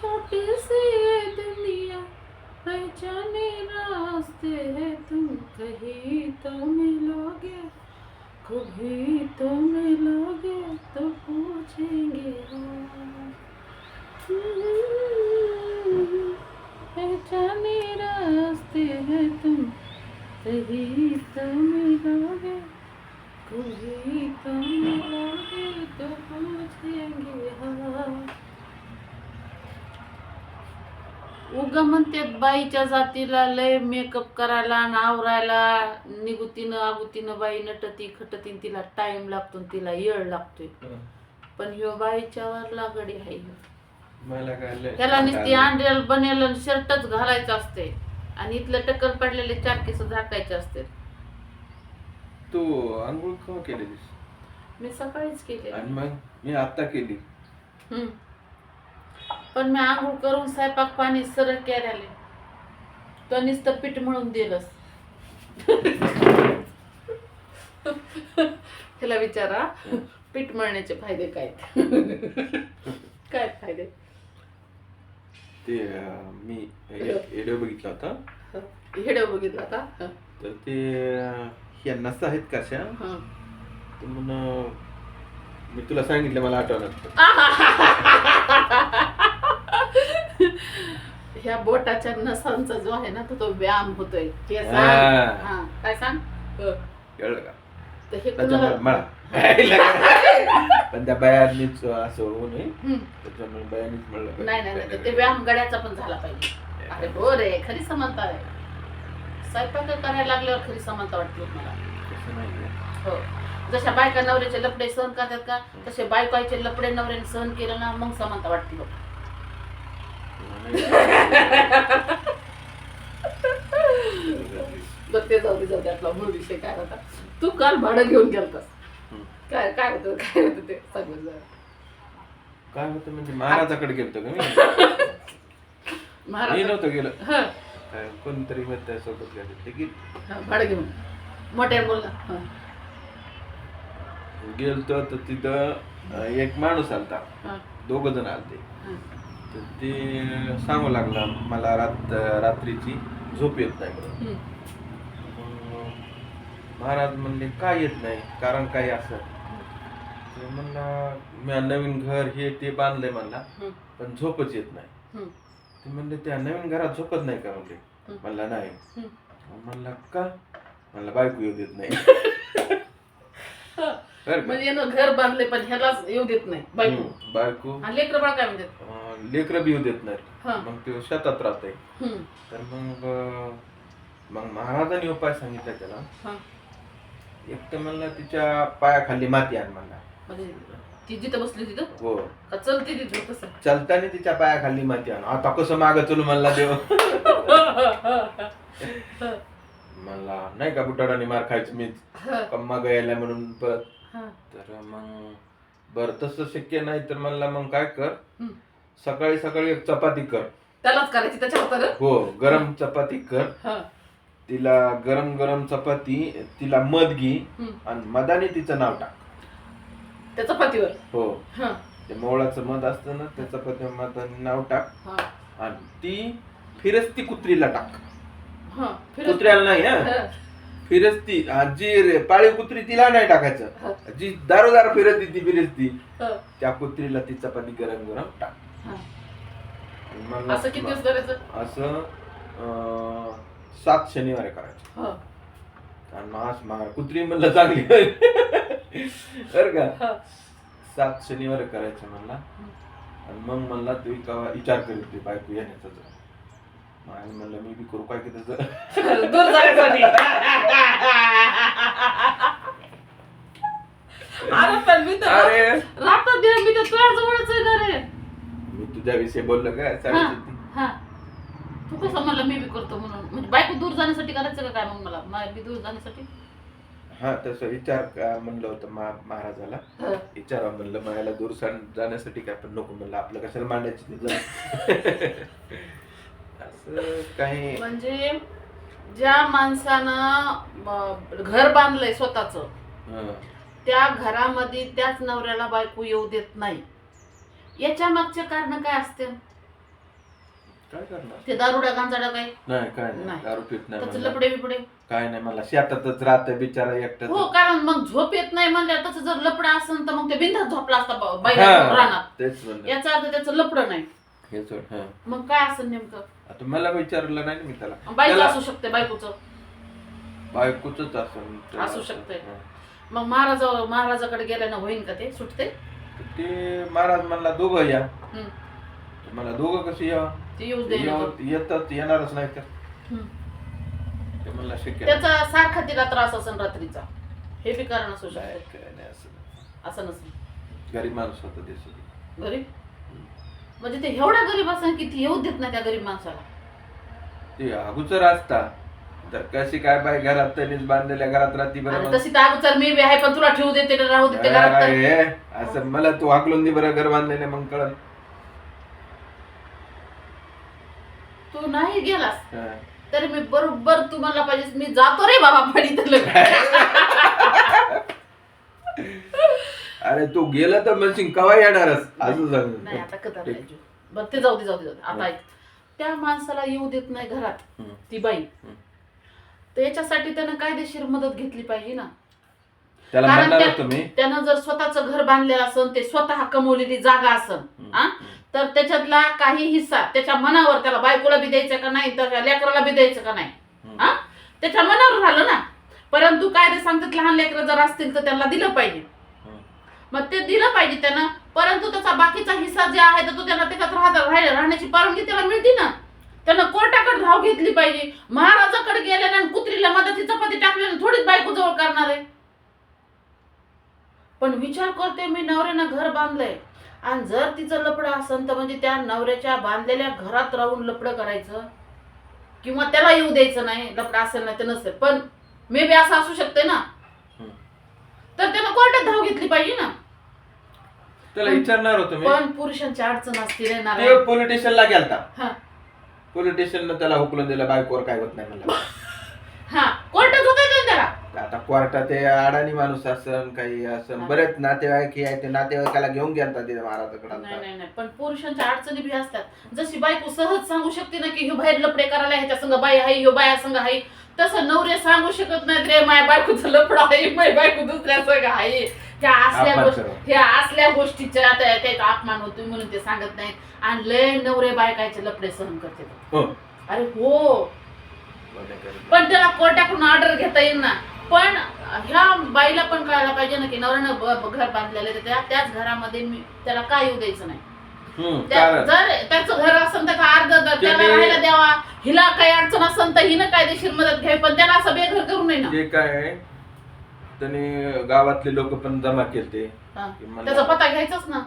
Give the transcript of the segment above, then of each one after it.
छोटी सी ये दुनिया पहचाने रास्ते है तुम कहीं तो मिलोगे कभी तो मिलोगे तो पूछेंगे पहचाने रास्ते है तुम कहीं तो मिलोगे कभी तो मिलोगे तो पूछेंगे हम उगा म्हणतात बाईच्या जातीला लय मेकअप करायला आणि आवरायला. निगुतीनं आगुतीनं बाई नटती खटती तिला टाइम लागतो तिला येळ लागतोय. पण ह्यो बाईच्या वरला गडी आहे ह्यो. त्याला नुसती अंड्रेल बनेल शर्टच घालायचं असते आणि इथलं टक्कल पडलेले चार केस झाकायचे असते तू आंघोळ केव्हा केलेलीस मी सकाळीच केले आणि मग? मी आता केली. हम्म. पण मी आंघोळ करून स्वयंपाक पाणी सरळ केल्याले. तो नुसतं पीठ म्हणून दिलंस. त्याला विचारा पीठ मळण्याचे फायदे काय काय फायदे? ते अं, मी व्हिडिओ बघितला होता. हेडे बघितला हं, तर ते अं, ह्या नसा आहेत कशा हं. तर म्हणून मी तुला सांगितलं मला आठवणार ह्या बोटाच्या नसांचा जो आहे ना तो तो व्यायाम होतोय. सांग. हा. हा, काय सांग. कळलं का? तर हे त्याच्यामुळे कुणाला मला पण त्या बायांनीच असं होऊ नये. त्याच्यामुळे बायांनीच म्हणलं नाही नाही नाही. ते व्यायाम गड्याचा पण झाला पाहिजे. अरे हो रे खरी समानता आहे. स्वयंपाक करायला लागल्यावर खरी समानता वाटते मला तसं. हो. जशा बायका नवऱ्याचे लपडे सहन करतात का तसे बायकाचे लपडे नवऱ्याने सहन केलं ना मग समानता वाटते बघ. बघ ते जाऊ दे जाऊ दे आपला मूळ विषय काय होता? तू काल भाडं घेऊन गेलतास. काय काय होतं काय होतं ते सांगून जरा काय होतं म्हणजे महाराजाकडे गेलतो का मी? मी महाराज नव्हतं गेलो. हा. काय कोणतरी मग त्यासोबत गेले ते हा, भाडं घेऊन. मोठ्या बोल ना. हा. गेलतो तर तिथं अं, एक माणूस आलता. हा, दोघ जण आलते. हा. तर ते सांगू लागला मला रात रात्रीची झोप येत नाही महाराज म्हणले काय येत नाही? कारण काय असं? तर म्हणला मी नवीन घर हे ते बांधलंय म्हणला. पण झोपच येत नाही. ते म्हणले त्या नवीन घरात झोपत नाही का? म्हणले. म्हणला नाही. म्हणला का? म्हणला बायको येऊ देत नाही? म्हणजे घर बांधले पण ह्यालाच येऊ देत नाही बायको. बायको? लेकर बाळ काय म्हणतात? लेकरं बी येऊ देत नाही. मग ते शेतात राहते. तर मग मग महाराजांनी उपाय सांगितला त्याला. हा. एक तर म्हणला तिच्या पायाखाली माती आण म्हणला. म्हणजे ती जिथं बसली तिथं? हो. चलती तिथं कसं चलताना तिच्या पायाखाली माती आण. आता कसं माग चलू म्हणला देव म्हणला नाही का बुटाडाने मार खायचं मीच? कम्मा गयाला म्हणून परत. तर मग बर तसं शक्य नाही. तर म्हणला मग काय कर. सकाळी सकाळी एक चपाती कर. त्यालाच करायची त्याच्या हातानं हो गरम चपाती कर. हा. तिला गरम गरम चपाती तिला मध घे हम्म. आणि मधाने तिचं नाव टाक. त्या चपातीवर? हो. हा, ते मोळाचं मध असतं ना त्या चपाती मधाने नाव टाक हा, आणि ती फिरस्ती कुत्रीला टाक. हा. कुत्र्याला नाही हा. फिरस्ती हा, जी रे- पाळीव कुत्री तिला नाही. टाकायचं. जी दारोदार फिरत ती फिरस्ती. हा, त्या कुत्रीला ती चपाती गरम गरम टाक. मग असं किती दिवस करायचं? असं अं, सात शनिवार करायचं. हा, आणि मास कुत्री म्हणलं चांगली बर का? हा. सात शनिवार करायचं म्हणला. आणि मग म्हणला तू का विचार करीत होती बायको येण्याचा मग आणि म्हणलं मी बी करू काय की त्याचं दूर अरे पण मी तर अरे. राहतो दे मी तर तुझ्या जवळच आहे. ना रे मी तुझ्याविषयी बोललो काय हा, हा. तू कसं म्हणलं मी बी करतो म्हणून. म्हणजे बायको दूर जाण्यासाठी करायचं का काय मग मला? मा- मी दूर जाण्यासाठी? हा तसं विचार का म्हणलं होतं मा महाराजाला. हा. विचारा म्हणलं मायाला दूर जाण्यासाठी काय पण नको म्हणलं आपलं कशाला मांडायची तिथं असं काही म्हणजे ज्या माणसानं घर बांधलंय स्वतःच हं. त्या घरामध्ये त्याच नवऱ्याला बायको येऊ देत नाही. याच्या मागचे कारण काय असते? काय करणार? ते दारुड्या गांजाडा काय? नाही काय नाही. नाही. दारू पित नाही त्याचं म्हणलं. लपडे बिपडे? काय नाही मला शेतातच राहत बिचारा एकटाच. हो कारण मग झोप येत नाही म्हणल्यावर तसं जर लपडं असेल तर मग ते बिंदास झोपला असता ब- बाईला हा, घेऊन रानात तेच म्हणलं. याचा अर्थ त्याचं लपडं नाही. हे सोड हा. मग काय असेल नेमकं? आता मला विचारलं नाही ना मी त्याला. बाईचं त्याला- असू शकते बायकोचं. बायकोच असं असू शकतंय. मग महाराजा महाराजाकडे गेल्यानं होईन का ते? सुटते ते महाराज म्हणला दोघं या. हम्म. तर मला दोघं कशी या? ते येऊच दे येतात येणारच नाही तर. ते म्हणला शक्य नाही. त्याचा सारखा तिला त्रास असेल रात्रीचा. हे बी कारण असू नाही, शकते काय नाही असं असं नसेल. गरीब माणूस होता ते सगळं. गरीब? म्हणजे ते एवढा गरीब असेल की ती येऊ देत नाही त्या गरीब माणसाला. ते अगोदर असता. तर कशी काय बाय घरात त्यांनीच बांधलेल्या घरात राहती बरं आणि मग. तशी तर अगोदर मी बी आहे पण तुला ठेवू देते ना राहू देते घरात तर. असं मला तू हाकलून दे बरं घर बांधलेले मग कळन. तू नाही गेलास? तरी मी बरोबर तुम्हाला पाहिजे मी जातो रे बाबा पाणी तर अरे तू गेला तर म्हणशील कवा येणारच असं नाही सांग आता कथा नाही जीव. बरं ते जाऊ दे जाऊ दे जाऊ दे. आता ऐक. त्या माणसाला येऊ देत नाही घरात हम्म. ती बाई. हम्म. तर याच्यासाठी त्यानं कायदेशीर मदत घेतली पाहिजे ना. त्याला कारण त्या- मी त्यानं जर स्वतःचं घर बांधलेलं असन ते स्वतः कमवलेली जागा असन. आ? तर त्याच्यातला काही हिस्सा त्याच्या मनावर त्याला बायकोला बी द्यायचा का नाही तर लेकराला बी द्यायचं का नाही हम्म. हा त्याच्या मनावर झालं ना परंतु कायदे सांगतात लहान लेकरं जर असतील तर त्यांना दिलं पाहिजे हम्म. मग ते दिलं पाहिजे त्यानं परंतु त्याचा बाकीचा हिस्सा जे आहे तर तो त्याला त्याच्यात राहत राह- राहण्याची परवानगी त्याला मिळते ना त्यानं कोर्टाकडे धाव घेतली पाहिजे महाराजाकडे गेल्यानं आणि कुत्रीला मदती चपाती टाकल्यानं थोडीच बायको जवळ करणार आहे पण विचार करते मी नवऱ्यानं घर बांधलंय. आणि जर तिचं लपडं असेल तर म्हणजे त्या नवऱ्याच्या बांधलेल्या घरात राहून लपडं करायचं. किंवा त्याला येऊ द्यायचं नाही लपडं असेल नाही तर नसेल. पण मे बी असं असू शकते ना. तर त्यानं कोर्टात धाव घेतली पाहिजे ना. त्याला विचारणार होतो मी पण पुरुषांची अडचण असते रे ते गेलता. हा. त्याला हुकलून दिलं बायकोवर काय होत नाही म्हणलं. हा कोर्टात होता का त्याला आता कोर्टात ते अडाणी माणूस असन काही असन हा. बरेच नातेवाईक हे आहे ते नातेवाईकाला घेऊन गेलता तिथे महाराजाकडे नाही आता. नाही नाही पण पुरुषांच्या अडचणी बी असतात जशी बायको सहज सांगू शकते ना की ह्यो बाहेर लपडे करायला ह्याच्या संग बाई आहे ह्यो बाया संग आहे तसं नवरे सांगू शकत नाहीत रे माय बायकोचं लपड आहे माय बायको दुसऱ्या संग आहे ह्या असल्या अपमान गोष्टी. ह्या असल्या गोष्टीच्या त्या- त्याचा अपमान होतो म्हणून ते सांगत नाहीत आणि लय नवरे बायकाचे लपडे सहन करते हो. अरे हो. पण त्याला कोर्टाकडून ऑर्डर घेता येईल ना पण ह्या बाईला पण कळायला पाहिजे ना की नवऱ्यानं ब- घर बांधलेलं आहे. तर त्या त्याच घरामध्ये मी त्याला काय येऊ द्यायचं नाही. हम्म, त्या- कारण जर त्याचं घर असेल तर अर्ध त्याला त्याने- राहायला द्यावा. हिला काही अडचण असेल तर हिनं कायदेशीर मदत घ्यावी पण त्याला असं बेघर करू नये ना. जे काय आहे त्यांनी गावातले लोक पण जमा केलते. हा. की मला- त्याचा पत्ता घ्यायचाच ना.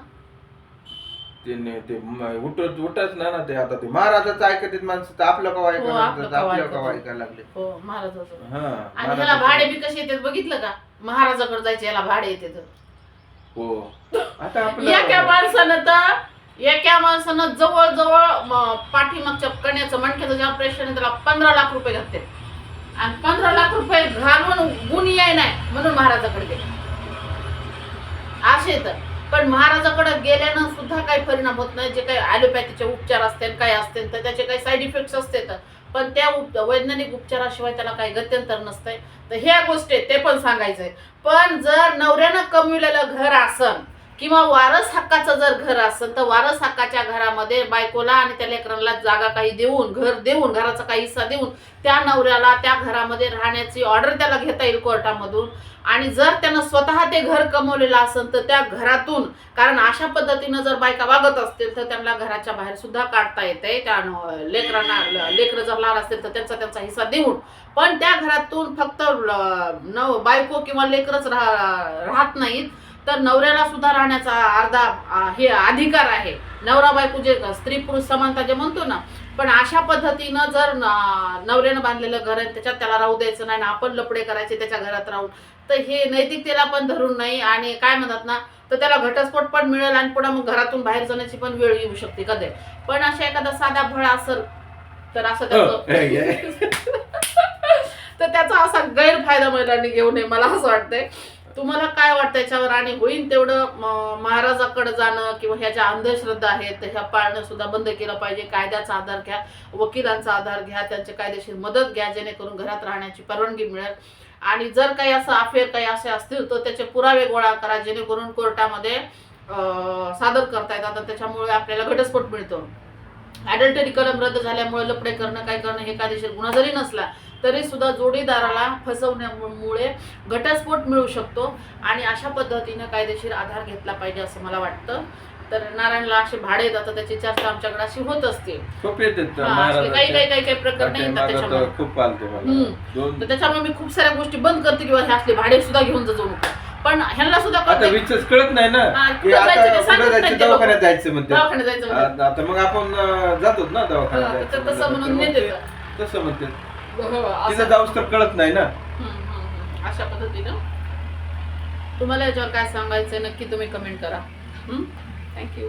ते म- उठत उठत ना ना ते आता ते महाराजाचं ऐकत माणसं तर आपलं कवा हो, आपलं ऐकायला कवा आपलं ऐकतात. कवा ऐकायला लागले? हो महाराजाचं. हा आणि ह्याला महाराजाचं- भाडे बी कसे येतात बघितलं का? महाराजाकडे जायचे याला भाडे येते तर हो. आता एका आपलं माणसानं तर एका माणसानं जवळजवळ म, पाठीमागच्या कण्याचं मणक्याचं जे ऑपरेशन आहे त्याला पंधरा लाख रुपये घातले आणि पंधरा लाख रुपये घालून गुण याय नाही म्हणून महाराजाकडे गेले. असे तर. पण महाराजाकडे गेल्यानं सुद्धा काही परिणाम होत नाही. जे काही ॲलोपॅथीचे उपचार असतील काय असतील तर त्याचे काही साईड इफेक्ट्स असते तर. पण त्या उप वैज्ञानिक उपचाराशिवाय त्याला काही गत्यंतर नसतंय. तर ह्या गोष्टी आहेत, ते पण सांगायचंय. पण जर नवऱ्यानं कमविलेलं घर असन किंवा वारस हक्काचं जर घर असेल तर वारस हक्काच्या घरामध्ये बायकोला आणि त्या लेकरांना जागा काही देऊन घर देऊन घराचा काही हिस्सा देऊन त्या नवऱ्याला त्या घरामध्ये राहण्याची ऑर्डर त्याला घेता येईल कोर्टामधून. आणि जर त्यानं स्वतः ते घर कमवलेलं असेल तर त्या घरातून कारण अशा पद्धतीनं जर बायका वागत असतील तर त्यांना घराच्या बाहेर सुद्धा काढता येते. त्या न- लेकरांना लेकरं जर लहान असतील तर त्यांचा त्यांचा हिस्सा देऊन. पण त्या घरातून फक्त ल- नव बायको किंवा लेकरच राहत नाहीत. तर नवऱ्याला सुद्धा राहण्याचा अर्धा हे अधिकार आहे. नवरा बायको जे स्त्री पुरुष समानता जे म्हणतो ना पण अशा पद्धतीनं जर नवऱ्यानं बांधलेलं घर आहे त्याच्यात त्याला राहू द्यायचं नाही आणि आपण लपडे करायचे त्याच्या घरात राहून तर हे नैतिकतेला पण धरून नाही आणि काय म्हणतात ना तर त्याला घटस्फोट पण मिळेल आणि पुढे मग घरातून बाहेर जाण्याची पण वेळ येऊ शकते कधी. पण अशा एखादा साधा भळा असेल तर असं हो, त्याचं. तर त्याचा असा गैरफायदा महिलांनी घेऊ नये मला असं वाटतंय. तुम्हाला काय वाटतं याच्यावर? आणि होईल तेवढं म- महाराजाकडे जाणं किंवा ह्या ज्या अंधश्रद्धा आहेत ह्या पाळणं सुद्धा बंद केलं पाहिजे. कायद्याचा आधार घ्या वकिलांचा आधार घ्या त्यांची कायदेशीर मदत घ्या जेणेकरून घरात राहण्याची परवानगी मिळेल. आणि जर काही असं अफेअर काही असे असतील तर त्याचे पुरावे गोळा करा जेणेकरून कोर्टामध्ये सादर करता येतात. त्याच्यामुळे आपल्याला घटस्फोट मिळतो. ॲडल्टरी कलम रद्द झाल्यामुळे लपडे करणं काय करणं हे कायदेशीर गुन्हा जरी नसला तरी सुद्धा जोडीदाराला फसवण्यामुळे घटस्फोट मिळू शकतो आणि अशा पद्धतीनं कायदेशीर आधार घेतला पाहिजे असं मला वाटतं. तर नारायणला असे भाडे येतात त्याची चर्चा आमच्याकडे अशी होत असते. खूप येतात असले काही काही काही काही प्रकरण येतात त्याच्यामुळे तर खूप तर त्याच्यामुळे मी खूप साऱ्या गोष्टी बंद करते किंवा हे असले भाडे सुद्धा घेऊन जाऊ नको. पण ह्यांना सुद्धा आता कळतंय, विचार कळत नाही ना हा, की कुठं आता जायचं ते कुठं जायचं दवाखान्यात. जायचं म्हणते दवाखान्यात जायचं म्हणते. आता मग आपण अं, जातोच ना दवाखान्यात हा, जायचं तर तसं. म्हणून तर नेते मग तर. ते- तसं म्हणते हो, असं- तिथं जाऊस तर कळत नाही ना हम्म, हम्म, हम्म. अशा पद्धतीनं तुम्हाला याच्यावर काय सांगायचं नक्की तुम्ही कमेंट करा थँक्यू